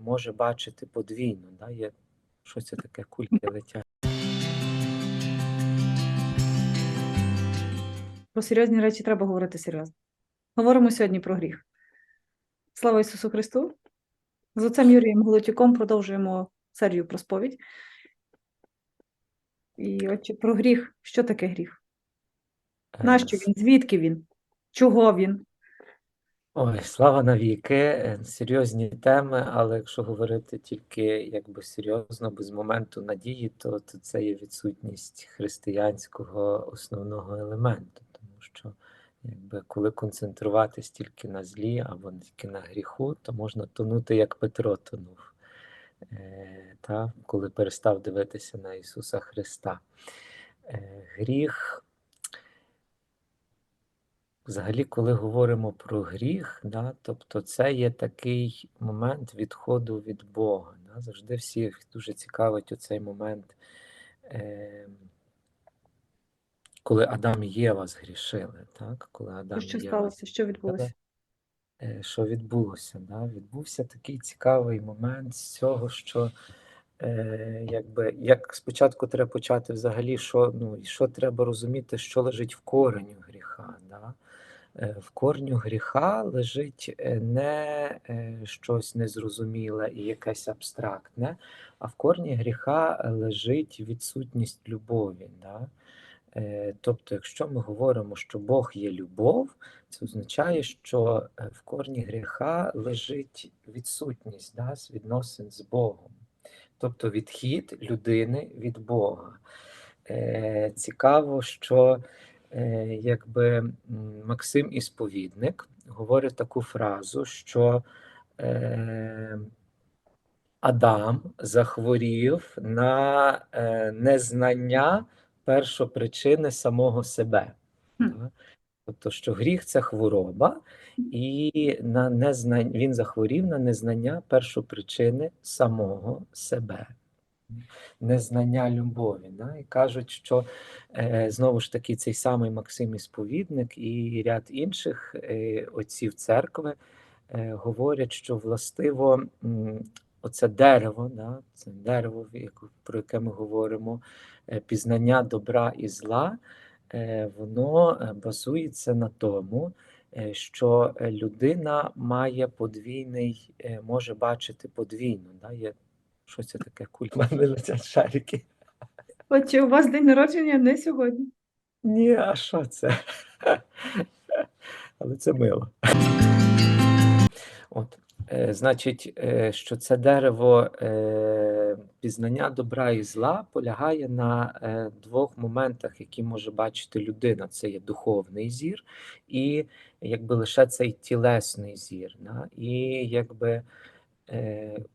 може бачити подвійно. Да? Є що це таке кульки летять. Про серйозні речі треба говорити серйозно. Говоримо сьогодні про гріх. Слава Ісусу Христу! З отцем Юрієм Голотюком продовжуємо серію про сповідь. І отче, про гріх. Що таке гріх? Е, Нащо він? Звідки він? Чого він? Ой, слава навіки, е, серйозні теми, але якщо говорити тільки якби серйозно, без моменту надії, то, то це є відсутність християнського основного елементу, тому що якби коли концентруватись тільки на злі або тільки на гріху, то можна тонути, як Петро тонув, е, та, коли перестав дивитися на Ісуса Христа. Е, гріх. Взагалі, коли говоримо про гріх, да, тобто це є такий момент відходу від Бога. Да. Завжди всіх дуже цікавить оцей момент, е, коли Адам і Єва згрішили. Так? Коли Адам Що Єва сталося? Що відбулося? е, що відбулося. Да? Відбувся такий цікавий момент з цього, що е, якби, як спочатку треба почати взагалі, що, ну, і що треба розуміти, що лежить в кореню гріха. Да? Е, В корню гріха лежить е, не е, щось незрозуміле і якесь абстрактне, а в корні гріха лежить відсутність любові. Да? Тобто, якщо ми говоримо, що Бог є любов, це означає, що в корні гріха лежить відсутність да, з відносин з Богом, тобто відхід людини від Бога. Цікаво, що якби Максим Ісповідник говорить таку фразу, що е, Адам захворів на е, незнання першопричини самого себе. Тобто, що гріх це хвороба, і на незнання, він захворів на незнання першопричини самого себе. Незнання любові. Да? І кажуть, що е, знову ж таки цей самий Максим Ісповідник і ряд інших е, отців церкви е, говорять, що властиво м, оце дерево, да? це дерево, про яке ми говоримо, е, пізнання добра і зла, е, воно е, базується на тому, е, що е, людина має подвійний, може бачити подвійно. Да? Є, що це таке? Куль, в мене летять шарики. Отче, у вас день народження не сьогодні. Ні, а що це? Але це мило. От, е, значить, е, що це дерево е, пізнання добра і зла полягає на е, двох моментах, які може бачити людина. Це є духовний зір і якби лише цей тілесний зір. Да? І якби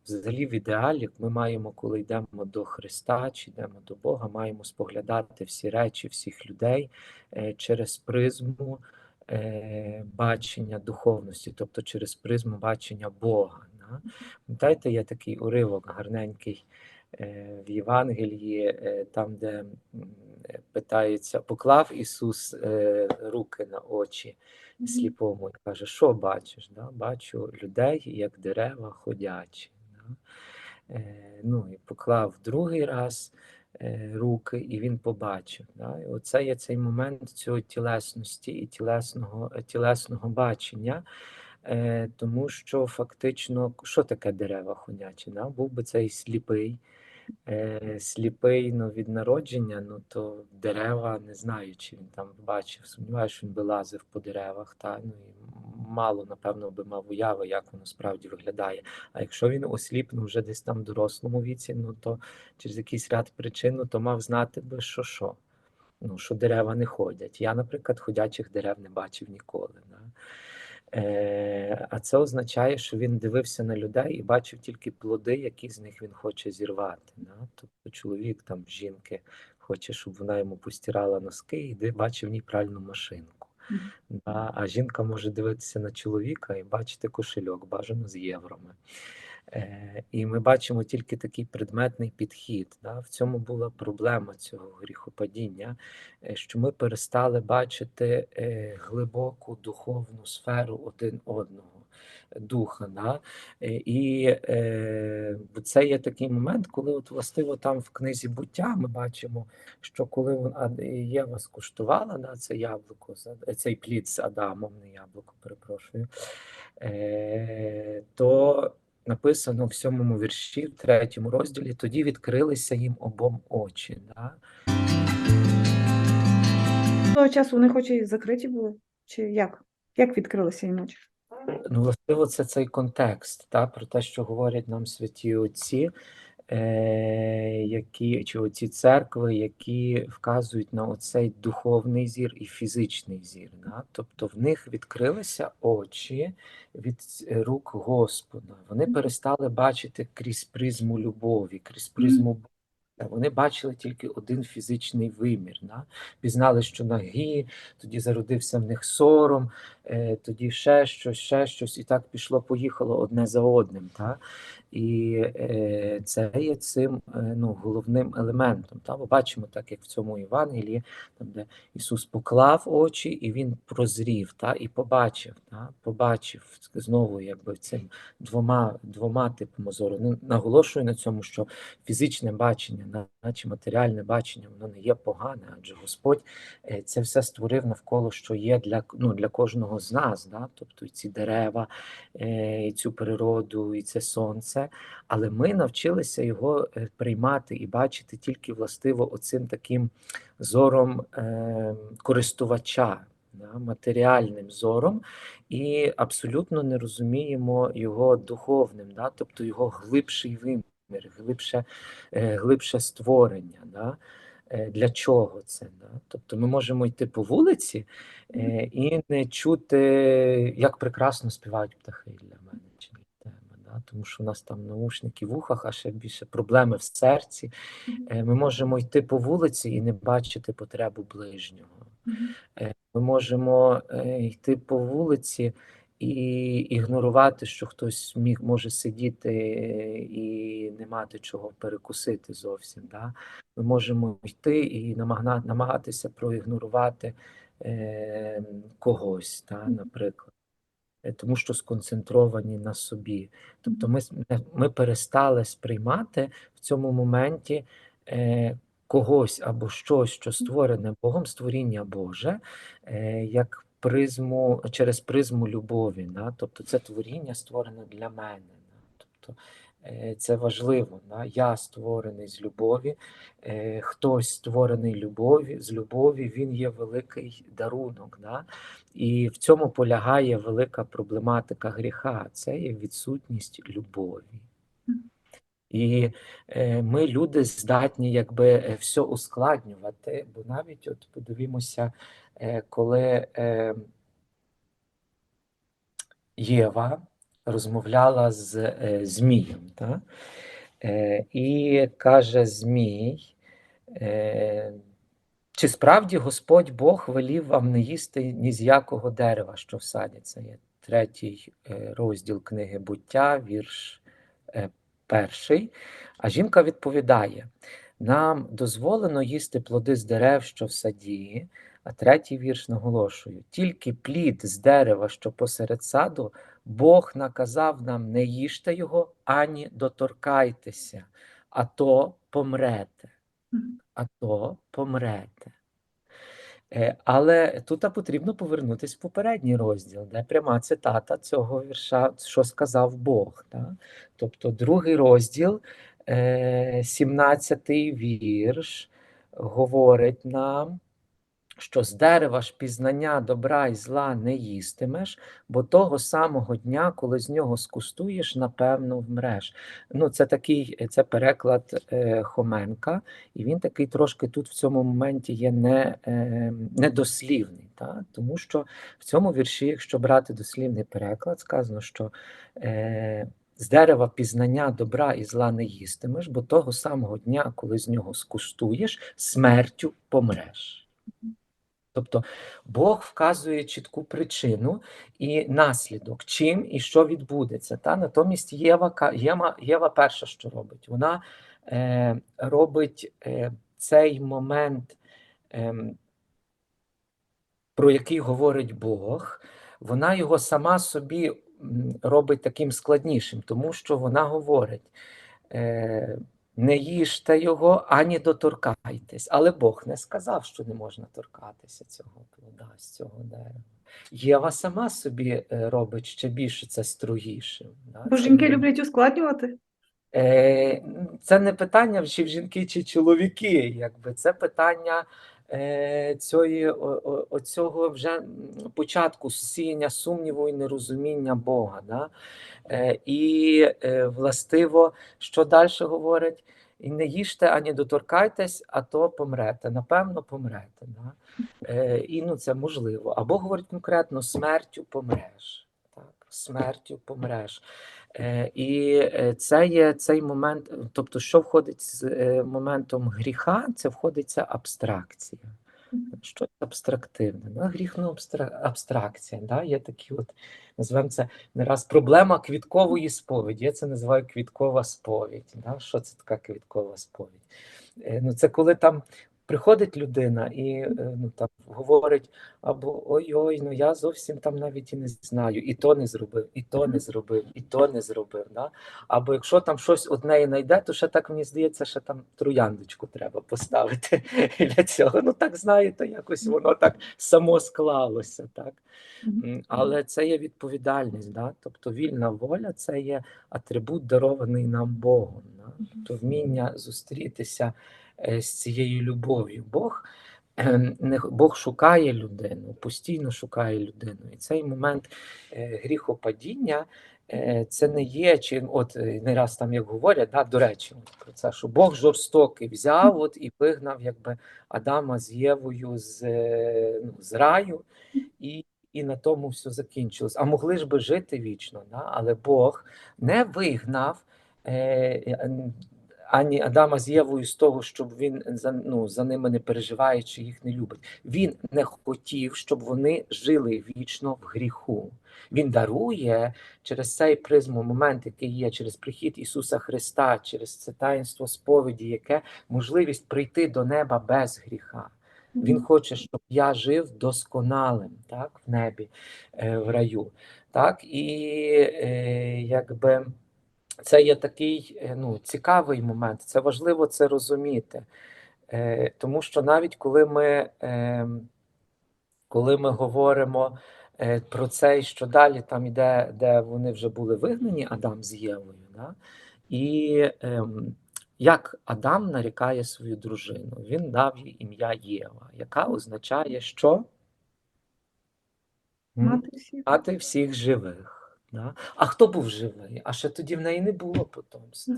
взагалі в ідеалі ми маємо, коли йдемо до Христа чи йдемо до Бога, маємо споглядати всі речі, всіх людей е, через призму е, бачення духовності, тобто через призму бачення Бога. Пам'ятаєте, є такий уривок гарненький е, в Євангелії, е, там, де е, питається, поклав Ісус е, руки на очі сліпому і каже, що бачиш? Да? Бачу людей, як дерева ходячі. Да? Е, ну, і поклав другий раз е, руки, і він побачив. Да? І оце є цей момент цього тілесності і тілесного, е, тілесного бачення. Е, тому що фактично, що таке дерева ходячі? Да? Був би цей сліпий, е, сліпий ну, від народження, ну то дерева не знаю, чи він там бачив. Сумніваюся, він би лазив по деревах. Та? Ну, і мало, напевно, би мав уяви, як воно справді виглядає. А якщо він осліпнув вже десь там в дорослому віці, ну то через якийсь ряд причин, ну, то мав знати би, що що. Ну, що дерева не ходять. Я, наприклад, ходячих дерев не бачив ніколи. Да? Е, а це означає, що він дивився на людей і бачив тільки плоди, які з них він хоче зірвати. Да? Тобто чоловік там жінки хоче, щоб вона йому постирала носки, і бачив в ній пральну машинку. Да? А жінка може дивитися на чоловіка і бачити кошельок, бажано з євроми. Е, І ми бачимо тільки такий предметний підхід. Да? В цьому була проблема цього гріхопадіння, е, що ми перестали бачити е, глибоку духовну сферу один одного. Духа, да? І це є такий момент, коли от властиво там в книзі буття ми бачимо, що коли вон- Ад- Єва скуштувала да, це яблуко, цей плід з Адамом, не яблуко, перепрошую, то написано в сьомому вірші, в третьому розділі, тоді відкрилися їм обом очі. Да? Того часу вони хоч і закриті були? Чи як? Як відкрилися їм очі? Ну, властиво, це цей контекст, та, про те, що говорять нам святі отці, які, чи оці церкви, які вказують на оцей духовний зір і фізичний зір. Да? Тобто в них відкрилися очі від е, рук Господа. Вони перестали бачити крізь призму любові, крізь призму. Вони бачили тільки один фізичний вимір. Да? Пізнали, що нагі, тоді зародився в них сором, е, тоді ще щось, ще щось, і так пішло, поїхало одне за одним. Та? І е, це є цим е, ну, головним елементом. Та? Ми бачимо, так як в цьому Євангелії, там, де Ісус поклав очі, і Він прозрів, та? і побачив, та? побачив знову якби цим двома, двома типами зору. Ну, наголошую на цьому, що фізичне бачення, наче матеріальне бачення, воно не є погане, адже Господь е, це все створив навколо, що є для, ну, для кожного з нас. Да? Тобто і ці дерева, е, і цю природу, і це сонце. Але ми навчилися його е, приймати і бачити тільки властиво оцим таким зором е, користувача. да, Матеріальним зором, і абсолютно не розуміємо його духовним, да, тобто його глибший вимір, глибше, глибше створення. Да. Е, Для чого це? Да? Тобто ми можемо йти по вулиці е, і не чути, як прекрасно співають птахи для мене чи для тебе. Тому що у нас там наушники в ухах, а ще більше проблеми в серці. Е, Ми можемо йти по вулиці і не бачити потребу ближнього. Ми можемо йти по вулиці і ігнорувати, що хтось міг може сидіти е, і не мати чого перекусити зовсім. Да? Ми можемо йти і намагатися проігнорувати е, когось, Мгм. наприклад. Е, Тому що сконцентровані на собі. Тобто ми, ми перестали сприймати в цьому моменті е, когось або щось, що створене Богом, створіння Боже, е, як призму через призму любові. Да? Тобто це творіння створене для мене. Да? Тобто е, це важливо. Да? Я створений з любові, е, хтось створений любові, з любові, він є великий дарунок. Да? І в цьому полягає велика проблематика гріха. Це є відсутність любові. І е, ми, люди, здатні якби все ускладнювати, бо навіть от подивімося, коли е, Єва розмовляла з е, Змієм, та? Е, і каже Змій, е, чи справді Господь Бог велів вам не їсти ні з якого дерева, що в саді? Це є третій е, розділ книги буття, вірш е, перший. А жінка відповідає: нам дозволено їсти плоди з дерев, що в саді. А третій вірш наголошую: тільки плід з дерева, що посеред саду, Бог наказав нам не їжте його, ані доторкайтеся, а то помрете а то помрете. Е, Але тут потрібно повернутися в попередній розділ, де пряма цитата цього вірша, що сказав Бог. Да? Тобто другий розділ, е, 17 вірш, говорить нам, що з дерева ж пізнання добра і зла не їстимеш, бо того самого дня, коли з нього скустуєш, напевно, вмреш. Ну, це такий це переклад е, Хоменка, і він такий трошки тут в цьому моменті є не, е, недослівний. Та? Тому що в цьому вірші, якщо брати дослівний переклад, сказано, що е, з дерева пізнання добра і зла не їстимеш, бо того самого дня, коли з нього скустуєш, смертю помреш. Тобто Бог вказує чітку причину і наслідок, чим і що відбудеться. Та? Натомість Єва, Єва, Єва перша, що робить, вона е, робить е, цей момент, ем, про який говорить Бог, вона його сама собі робить таким складнішим, тому що вона говорить. Е, не їжте його, ані доторкайтесь. Але Бог не сказав, що не можна торкатися цього плода, з цього дерева. Єва сама собі е, робить ще більше це стругішим. Бо жінки люблять ускладнювати. Е, Це не питання, чи жінки, чи чоловіки. Якби. Це питання е, цієї, оцього вже початку сіяння сумніву і нерозуміння Бога. Да? Е, І властиво, що далі говорить? І не їжте ані доторкайтесь, а то помрете. Напевно, помрете. Да? І ну, це можливо. Або говорить конкретно: смертю помреш. Так? Смертю помреш. Е, І е, це є цей момент, тобто, що входить з е, моментом гріха, це входить ця абстракція. Щось абстрактивне. Да? Гріх ну, абстра... абстракція. Да? Є такі от, називаємо це не раз проблема квіткової сповіді. Я це називаю квіткова сповідь. Да? Що це така квіткова сповідь? Ну, це коли там приходить людина і е, ну, там, говорить, або ой-ой, ну я зовсім там навіть і не знаю, і то не зробив, і то не зробив, і то не зробив. Да? Або якщо там щось одне і знайде, то ще так мені здається, що там трояндочку треба поставити для цього. Ну так знаєте, якось воно так само склалося. Так? Але це є відповідальність, да? тобто вільна воля це є атрибут, дарований нам Богом. Да? Тобто вміння зустрітися з цією любов'ю. Бог, ем, Бог шукає людину, постійно шукає людину. І цей момент е, гріхопадіння е, це не є, чи от е, не раз там як говорять, да, до речі, про це, що Бог жорстокий взяв от, і вигнав якби Адама з Євою з, е, ну, з раю. І і на тому все закінчилось. А могли ж би жити вічно, да? але Бог не вигнав е, ані Адама з Євою з того, щоб він за, ну, за ними не переживає чи їх не любить. Він не хотів, щоб вони жили вічно в гріху. Він дарує через цей призму момент, який є через прихід Ісуса Христа, через це таїнство сповіді, яке можливість прийти до неба без гріха. Він хоче, щоб я жив досконалим, так, в небі, е, в раю. Так, і е, якби це є такий е, ну, цікавий момент. Це важливо це розуміти. Е, тому що навіть коли ми, е, коли ми говоримо е, про це, що далі там іде, де вони вже були вигнані, Адам з Євою, да? і ем, як Адам нарікає свою дружину, він дав їй ім'я Єва, яка означає, що Мати всіх. мати всіх живих. Да? А хто був живий? А ще тоді в неї не було потомства.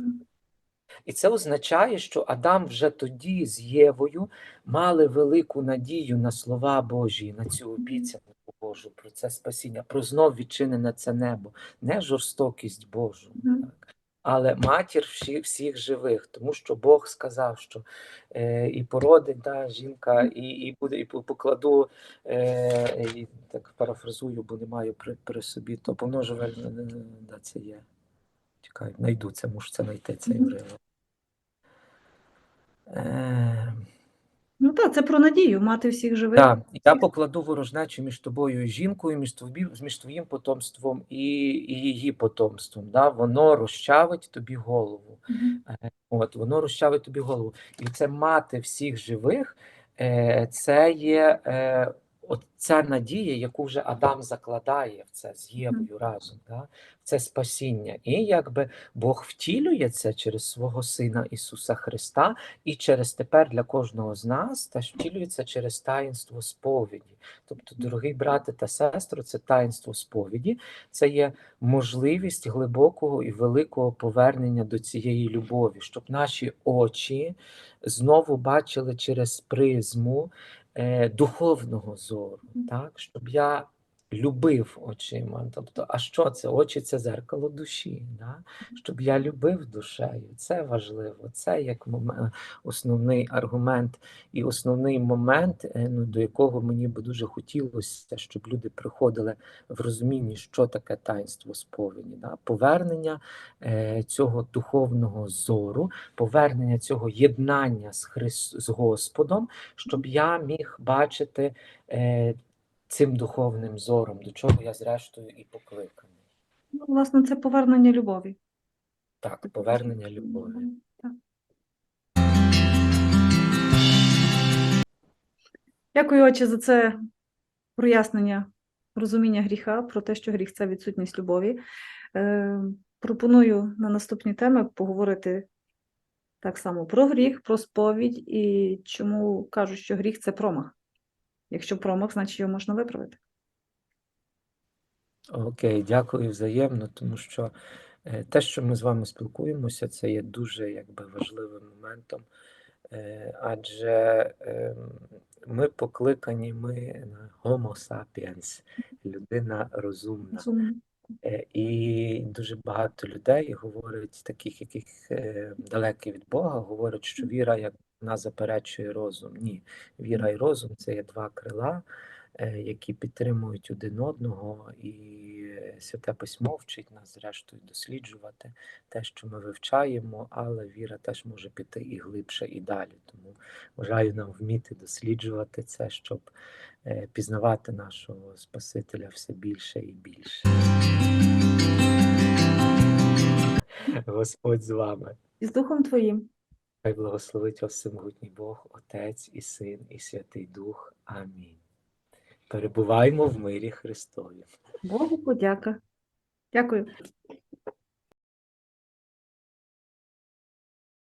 І це означає, що Адам вже тоді з Євою мали велику надію на слова Божі, на цю обіцянку Божу, про це спасіння, про знов відчинене це небо, не жорстокість Божу, так? Але матір всі, всіх живих, тому що Бог сказав, що е, і породить да, жінка, і, і буде, і покладу, е, і так парафразую, бо не маю при, при собі, то помножувальне, е, да, це є. Чекай, знайду це, мушу це знайти цей уривок. Е, Ну так, це про надію, мати всіх живих. так, я покладу ворожнечу між тобою і жінкою, між тобі, між твоїм потомством і, і її потомством. Да? Воно розчавить тобі голову. Мгм. От, воно розчавить тобі голову. І це мати всіх живих, е, це є е, от ця надія, яку вже Адам закладає в це з Євою разом, да? в це спасіння. І якби Бог втілює це через свого Сина Ісуса Христа, і через тепер для кожного з нас теж втілюється через таїнство сповіді. Тобто, дорогий брате та сестро, це таїнство сповіді, це є можливість глибокого і великого повернення до цієї любові, щоб наші очі знову бачили через призму духовного зору, так? щоб я любив очима. Тобто, а що це? Очі це зеркало душі. Да? Щоб я любив душею, це важливо. Це як моме- основний аргумент і основний момент, е, ну, до якого мені би дуже хотілося, щоб люди приходили в розумінні, що таке таїнство сповіді. Да? Повернення е, цього духовного зору, повернення цього єднання з, Хрис... з Господом, щоб я міг бачити е, цим духовним зором, до чого я зрештою і покликаний. Ну, власне, це повернення любові. Так, повернення любові. Так. Дякую, отче, за це прояснення розуміння гріха, про те, що гріх це відсутність любові. Е, пропоную на наступні теми поговорити так само про гріх, про сповідь і чому кажуть, що гріх це промах. Якщо промах, значить його можна виправити. Окей, дякую взаємно, тому що е, те, що ми з вами спілкуємося, це є дуже якби важливим моментом. Е, Адже ем, ми покликані, ми на Homo sapiens, людина розумна. Розумно. Е, І дуже багато людей говорять, таких, яких далекі від Бога, говорять, що віра як вона заперечує розум. Ні, віра і розум це є два крила, е, які підтримують один одного, і святе письмо вчить нас, зрештою, досліджувати те, що ми вивчаємо, але віра теж може піти і глибше, і далі. Тому бажаю нам вміти досліджувати це, щоб е, пізнавати нашого Спасителя все більше і більше. Господь з вами. І з Духом Твоїм. Хай благословить вас всемогутній Бог, Отець і Син, і Святий Дух. Амінь. Перебуваємо в мирі Христові. Богу подяка. Дякую.